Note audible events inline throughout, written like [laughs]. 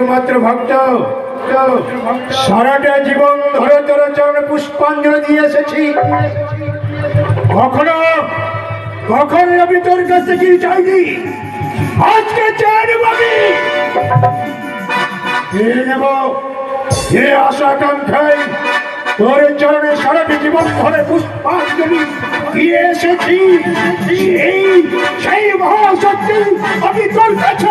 একমাত্র ভক্ত। সারাটা জীবন ধরে তোর চরণে পুষ্পাঞ্জলি দিয়ে এসেছি। কখনো কখনো আমি তোর কাছে কি চাইনি আজকে নেব আমি। নেব। যে আশা তোর চরণে সারাটি জীবন ধরে পুষ্পাঞ্জলি দিয়ে এসেছি। সেই মহাশক্তি আমি তোর কাছে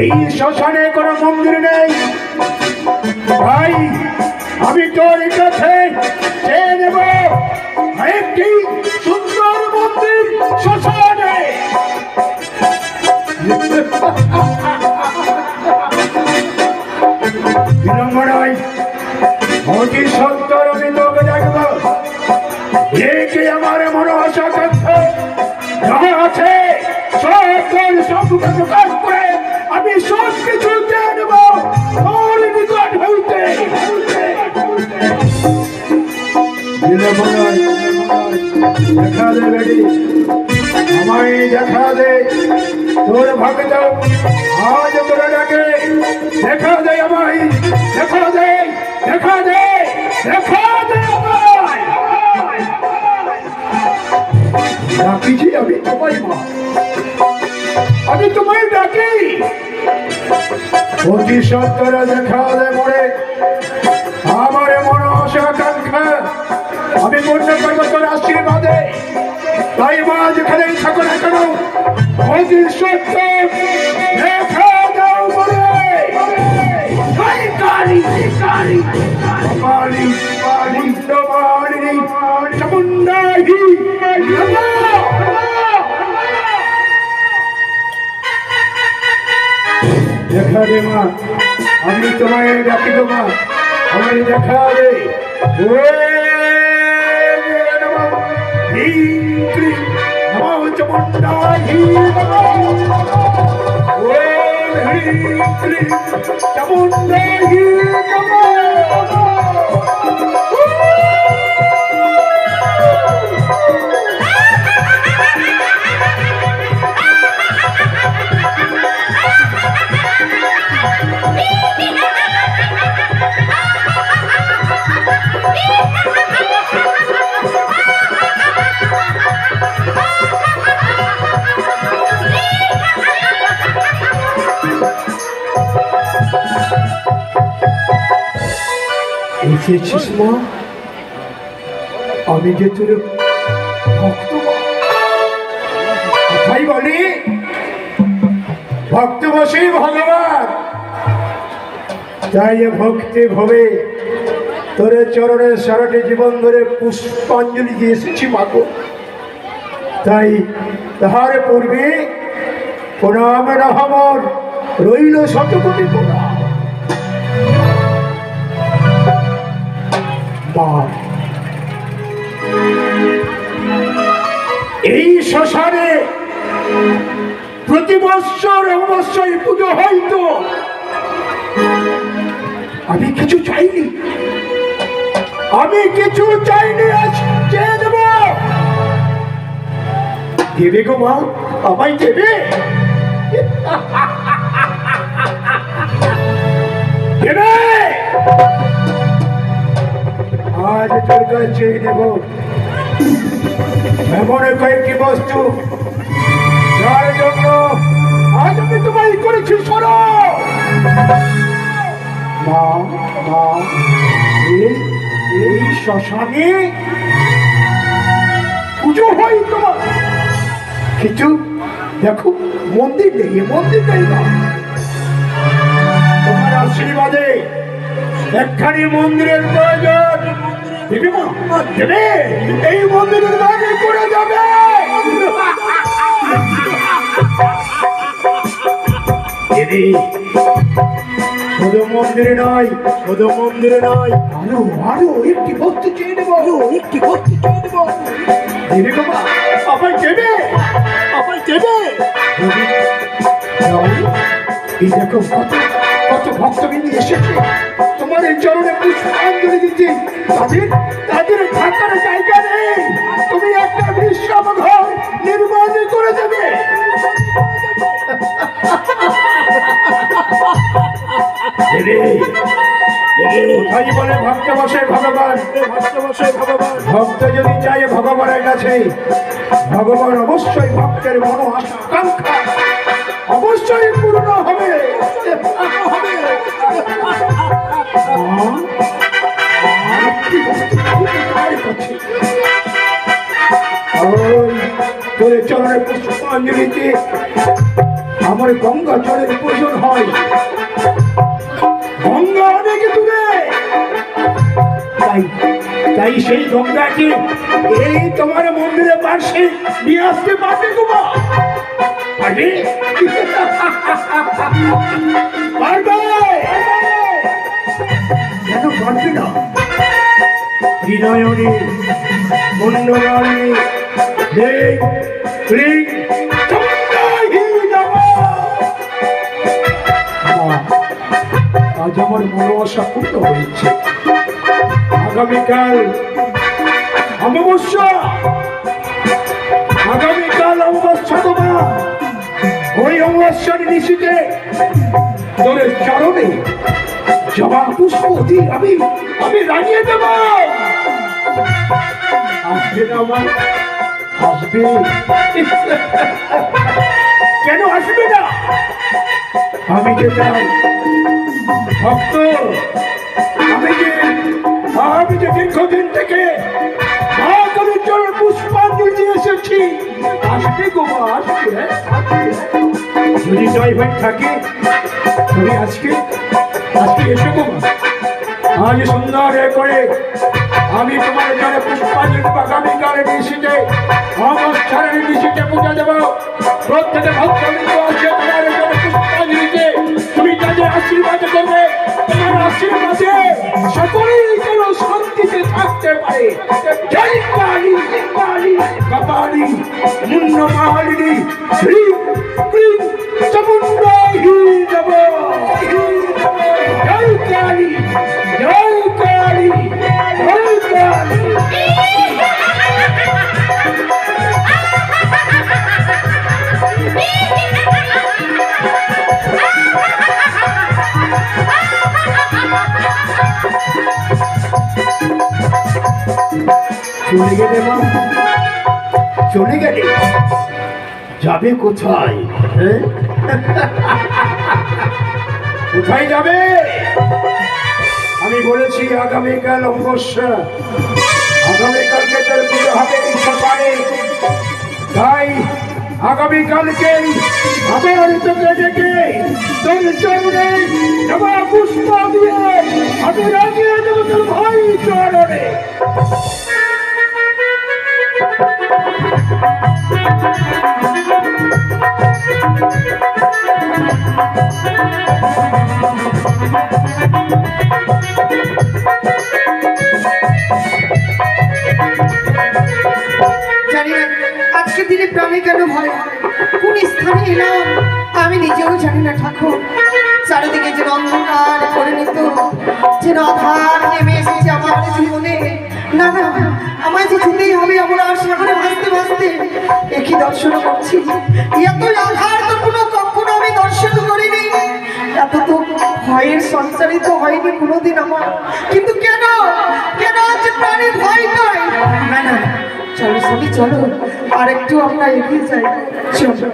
এই শ্মশানে কোনো মন্দির নেই। ভাই, আমি তোর কাছে একটি সুন্দর মন্দির শ্মশানে। আমার মনে আশা করছে সব তোর বিলম্ব নয় দেখা দে বেটি, আমায় দেখা দে, তোর ভক্ত আজ তোরা ডাকে, দেখা দে আমায়, দেখা দে দেখা দে দেখা দে ডাকিছি আমি তোমায় মা, আমি তোমায় ডাকি। অতি সত্তর দেখা দে মরে আমি পূর্ণ করব আশীর্বাদে। তাই মা যেখানে থাকো না দেখা দে মা, আমি তোমায় ডাকি গো মা। আমায় দেখা নমঃ হ্রিং ক্লিং নমঃ চামুণ্ডাহি নমঃ এসেছিস মা? আমি যে তোর ভক্ত। কথাই বলি, ভক্ত বসে ভগবান। তাই ভক্তি ভবে, তোর চরণে সারাটি জীবন ধরে পুষ্পাঞ্জলি দিয়ে এসেছি মাগো তাই তাহার পূর্বে প্রণাম রহমর রইল শতকোটি প্রণাম। মা এই শ্মশানে প্রতি বৎসর অবশ্যই পুজো হয়তো আমি কিছু চাইনি। আমি কিছু চাইনি দেব গো মা, আমায় দেবে? [laughs] আজ তোর কাছে চেয়ে নেব। এমন কয়েকটি বস্তু যার জন্য আজ আমি তোমায় করেছি এই শ্মশানে পুজো হয় তোমার। কিছু দেখো, মন্দির এ মন্দির নেই না তোমার আশীর্বাদে একখানি মন্দিরের প্রয়োজন। দেবে মা দেবে এই মন্দিরের বাড়ি করে যাবে। দেবে শুধু মন্দিরে নয় শুধু মন্দিরে নয়। আরও আরও একটি ভক্তি চেয়ে নেব আরও একটি ভক্তি চেয়ে নেব। দেবে বাবা আমায় দেবে আমায় দেবে। এই দেখো কত কত ভক্তবিন্দু এসেছে। এই চরণে দিচ্ছি। তাদের থাকার জায়গা নেই। তুমি একটা বিশ্রাম ঘর নির্মাণ করে দেবে। ভগবান ভগবান। ভক্ত যদি চায় ভগবান অবশ্যই ভক্তের মন আকাঙ্ক্ষা অবশ্যই পূর্ণ হবে। তোরে চরণের পুষ্পাঞ্জলিতে আমার গঙ্গা জলের প্রয়োজন হয়। গঙ্গা অনেক দূরে তাই তাই সেই গঙ্গাকে এই তোমার মন্দিরের পাশে নিয়ে আসতে পারবে তোমা? পারবে? পারবে না হৃদয়নে আজ আমার মনোবাসা পূর্ণ হয়েছে। আগামীকাল অমাবস্যা। আগামীকাল অমাবস্যা তোমার। ওই অমাবস্যার নিশিতে তোর চরণে জবা পুষ্প দিয়ে আমি আমি রাঙিয়ে দেব। আসবে কেন আসবে না? আমি যে চাই, ভক্ত, আমি যে আমি যে দীর্ঘদিন থেকে মহাকবির জন্য পুষ্পাঞ্জলি এসেছি। আসবে গো আসবে। যদি জয় হয়ে থাকে তুমি আজকে এসে গো মা। আজ সুন্দর করে আমি তোমার জন্য পুষ্পাঞ্জলি আগামীকালে মিশিতে অনুষ্ঠানের মিশিতে পূজা দেবো প্রত্যেকে ভক্তবৃন্দ আছে তোমার জন্য পুষ্পাঞ্জলিতে তুমি তাদের আশীর্বাদ করবে তোমার আশীর্বাদে সকলেই যেন শান্তিতে থাকতে পারে জয় কালী কালী কপালী মুন্ন মালিনী শ্রী ক্রিম চামুন্ডাহি চলে গেলে চলে গেলে? যাবে কোথায়? কোথায় যাবে? আমি বলেছি আগামীকাল অমাবস্যা। আগামীকালকে তোর পুজো হবে সকালে। তাই আগামীকালকে আমার তোকে ডেকে তোর চরণে জবা পুষ্প দিয়ে আমি রাজিয়ে দেবো তোর ভাই চরণে। প্রাণে কেন ভয় কোন স্থানে এলাম? আমি নিজেও জানি না, ঠাকুর। চারিদিকে যে অন্ধকার করে নিত। যেন আধার নেমে এসেছে আমার জীবনে। না না, আমায় যে যেতেই হবে, আমার সাগরে ভাসতে ভাসতে। একই দর্শন করছি? এতই আধার তো কোনো কখনো আমি দর্শন করিনি। এত তো ভয়ের সঞ্চারিত হয়নি কোনোদিন আমার। কিন্তু কেন? কেন আজ প্রাণে ভয় পায় না না, চলো সবই চলো আর একটু আমরা এগিয়ে যাই। চলো।